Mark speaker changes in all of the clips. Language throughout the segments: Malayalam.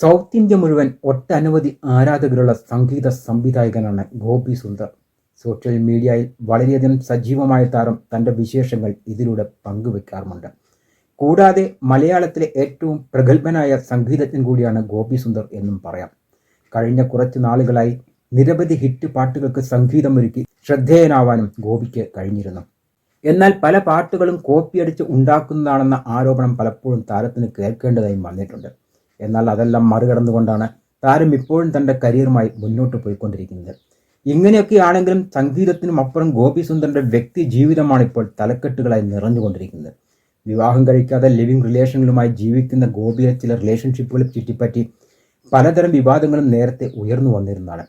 Speaker 1: സൗത്ത് ഇന്ത്യ മുഴുവൻ ഒട്ടനവധി ആരാധകരുള്ള സംഗീത സംവിധായകനാണ് ഗോപി സുന്ദർ. സോഷ്യൽ മീഡിയയിൽ വളരെയധികം സജീവമായ താരം തന്റെ വിശേഷങ്ങൾ ഇതിലൂടെ പങ്കുവെക്കാറുമുണ്ട്. കൂടാതെ മലയാളത്തിലെ ഏറ്റവും പ്രഗത്ഭനായ സംഗീതജ്ഞൻ കൂടിയാണ് ഗോപി സുന്ദർ എന്നും പറയാം. കഴിഞ്ഞ കുറച്ച് നാളുകളായി നിരവധി ഹിറ്റ് പാട്ടുകൾക്ക് സംഗീതമൊരുക്കി ശ്രദ്ധേയനാവാനും ഗോപിക്ക് കഴിഞ്ഞിരുന്നു. എന്നാൽ പല പാട്ടുകളും കോപ്പിയടിച്ച് ഉണ്ടാക്കുന്നതാണെന്ന ആരോപണം പലപ്പോഴും താരത്തിന് കേൾക്കേണ്ടതായും വന്നിട്ടുണ്ട്. എന്നാൽ അതെല്ലാം മറികടന്നുകൊണ്ടാണ് താരം ഇപ്പോഴും തന്റെ കരിയറുമായി മുന്നോട്ട് പോയിക്കൊണ്ടിരിക്കുന്നത്. ഇങ്ങനെയൊക്കെയാണെങ്കിലും സംഗീതത്തിനും അപ്പുറം ഗോപി സുന്ദറിന്റെ വ്യക്തി ജീവിതമാണ് ഇപ്പോൾ തലക്കെട്ടുകളായി നിറഞ്ഞുകൊണ്ടിരിക്കുന്നത്. വിവാഹം കഴിക്കാതെ ലിവിംഗ് റിലേഷനുകളുമായി ജീവിക്കുന്ന ഗോപിയെ ചില റിലേഷൻഷിപ്പുകളെ ചുറ്റിപ്പറ്റി പലതരം വിവാദങ്ങളും നേരത്തെ ഉയർന്നു വന്നിരുന്നതാണ്.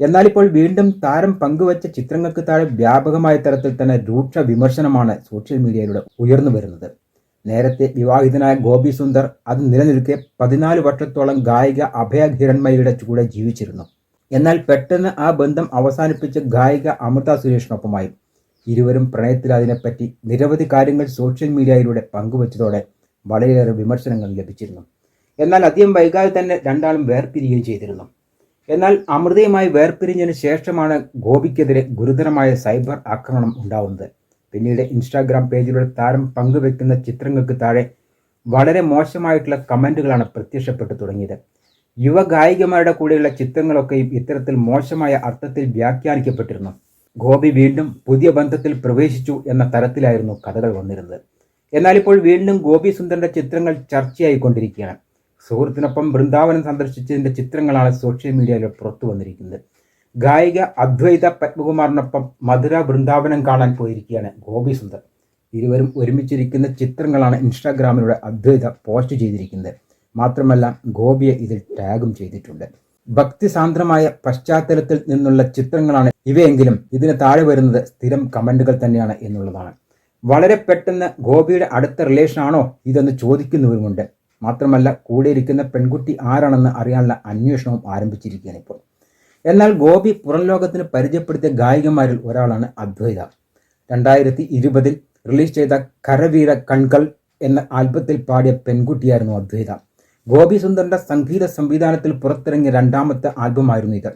Speaker 1: എന്നാൽ ഇപ്പോൾ വീണ്ടും താരം പങ്കുവച്ച ചിത്രങ്ങൾക്ക് താഴെ വ്യാപകമായ തരത്തിൽ തന്നെ രൂക്ഷ വിമർശനമാണ് സോഷ്യൽ മീഡിയയിലൂടെ ഉയർന്നു വരുന്നത്. നേരത്തെ വിവാഹിതനായ ഗോപി സുന്ദർ അത് നിലനിൽക്കെ പതിനാല് വർഷത്തോളം ഗായിക അഭയ ഹിരൺമയുടെ കൂടെ ജീവിച്ചിരുന്നു. എന്നാൽ പെട്ടെന്ന് ആ ബന്ധം അവസാനിപ്പിച്ച് ഗായിക അമൃത സുരേഷിനൊപ്പമായി. ഇരുവരും പ്രണയത്തിൽ അതിനെപ്പറ്റി നിരവധി കാര്യങ്ങൾ സോഷ്യൽ മീഡിയയിലൂടെ പങ്കുവച്ചതോടെ വളരെയേറെ വിമർശനങ്ങൾ ലഭിച്ചിരുന്നു. എന്നാൽ അധികം വൈകാതെ തന്നെ രണ്ടാളും വേർപിരിയുകയും ചെയ്തിരുന്നു. എന്നാൽ അമൃതയുമായി വേർപിരിഞ്ഞതിന് ശേഷമാണ് ഗോപിക്കെതിരെ ഗുരുതരമായ സൈബർ ആക്രമണം ഉണ്ടാവുന്നത്. പിന്നീട് ഇൻസ്റ്റാഗ്രാം പേജിലൂടെ താരം പങ്കുവെക്കുന്ന ചിത്രങ്ങൾക്ക് താഴെ വളരെ മോശമായിട്ടുള്ള കമന്റുകളാണ് പ്രത്യക്ഷപ്പെട്ടു തുടങ്ങിയത്. യുവ ഗായികമാരുടെ കൂടെയുള്ള ചിത്രങ്ങളൊക്കെയും ഇത്തരത്തിൽ മോശമായ അർത്ഥത്തിൽ വ്യാഖ്യാനിക്കപ്പെട്ടിരുന്നു. ഗോപി വീണ്ടും പുതിയ ബന്ധത്തിൽ പ്രവേശിച്ചു എന്ന തരത്തിലായിരുന്നു കഥകൾ വന്നിരുന്നത്. എന്നാൽ ഇപ്പോൾ വീണ്ടും ഗോപി സുന്ദറിന്റെ ചിത്രങ്ങൾ ചർച്ചയായിക്കൊണ്ടിരിക്കുകയാണ്. സുഹൃത്തിനൊപ്പം വൃന്ദാവനം സന്ദർശിച്ചതിന്റെ ചിത്രങ്ങളാണ് സോഷ്യൽ മീഡിയയിൽ പുറത്തു വന്നിരിക്കുന്നത്. ഗായിക അദ്വൈത പത്മകുമാറിനൊപ്പം മധുര വൃന്ദാവനം കാണാൻ പോയിരിക്കുകയാണ് ഗോപി സുന്ദർ. ഇരുവരും ഒരുമിച്ചിരിക്കുന്ന ചിത്രങ്ങളാണ് ഇൻസ്റ്റാഗ്രാമിലൂടെ അദ്വൈത പോസ്റ്റ് ചെയ്തിരിക്കുന്നത്. മാത്രമല്ല ഗോപിയെ ഇതിൽ ടാഗും ചെയ്തിട്ടുണ്ട്. ഭക്തിസാന്ദ്രമായ പശ്ചാത്തലത്തിൽ നിന്നുള്ള ചിത്രങ്ങളാണ് ഇവയെങ്കിലും ഇതിന് താഴെ വരുന്നത് സ്ഥിരം കമന്റുകൾ തന്നെയാണ് എന്നുള്ളതാണ്. വളരെ പെട്ടെന്ന് ഗോപിയുടെ അടുത്ത റിലേഷൻ ആണോ ഇതെന്ന് ചോദിക്കുന്നവരുമുണ്ട്. മാത്രമല്ല കൂടെയിരിക്കുന്ന പെൺകുട്ടി ആരാണെന്ന് അറിയാനുള്ള അന്വേഷണവും ആരംഭിച്ചിരിക്കുകയാണ് ഇപ്പോൾ. എന്നാൽ ഗോപി പുറം ലോകത്തിന് പരിചയപ്പെടുത്തിയ ഗായികമാരിൽ ഒരാളാണ് അദ്വൈത. രണ്ടായിരത്തി ഇരുപതിൽ റിലീസ് ചെയ്ത കരവീര കൺകൾ എന്ന ആൽബത്തിൽ പാടിയ പെൺകുട്ടിയായിരുന്നു അദ്വൈത. ഗോപി സുന്ദറിന്റെ സംഗീത സംവിധാനത്തിൽ പുറത്തിറങ്ങിയ രണ്ടാമത്തെ ആൽബമായിരുന്നു ഇത്.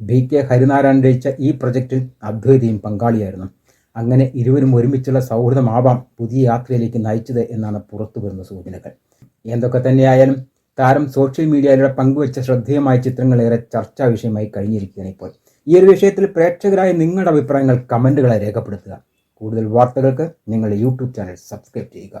Speaker 1: ബി കെ ഹരിനാരായണൻ രചിച്ച ഈ പ്രൊജക്റ്റിൽ അദ്വൈതയും പങ്കാളിയായിരുന്നു. അങ്ങനെ ഇരുവരും ഒരുമിച്ചുള്ള സൗഹൃദമാവാം പുതിയ യാത്രയിലേക്ക് നയിച്ചത് എന്നാണ് പുറത്തു വരുന്ന സൂചനകൾ. എന്തൊക്കെ തന്നെയായാലും താരം സോഷ്യൽ മീഡിയയിലൂടെ പങ്കുവച്ച ശ്രദ്ധേയമായ ചിത്രങ്ങളേറെ ചർച്ചാ വിഷയമായി കഴിഞ്ഞിരിക്കുകയാണ് ഇപ്പോൾ. ഈ ഒരു വിഷയത്തിൽ പ്രേക്ഷകരായ നിങ്ങളുടെ അഭിപ്രായങ്ങൾ കമന്റുകളെ രേഖപ്പെടുത്തുക. കൂടുതൽ വാർത്തകൾക്ക് നിങ്ങളുടെ യൂട്യൂബ് ചാനൽ സബ്സ്ക്രൈബ് ചെയ്യുക.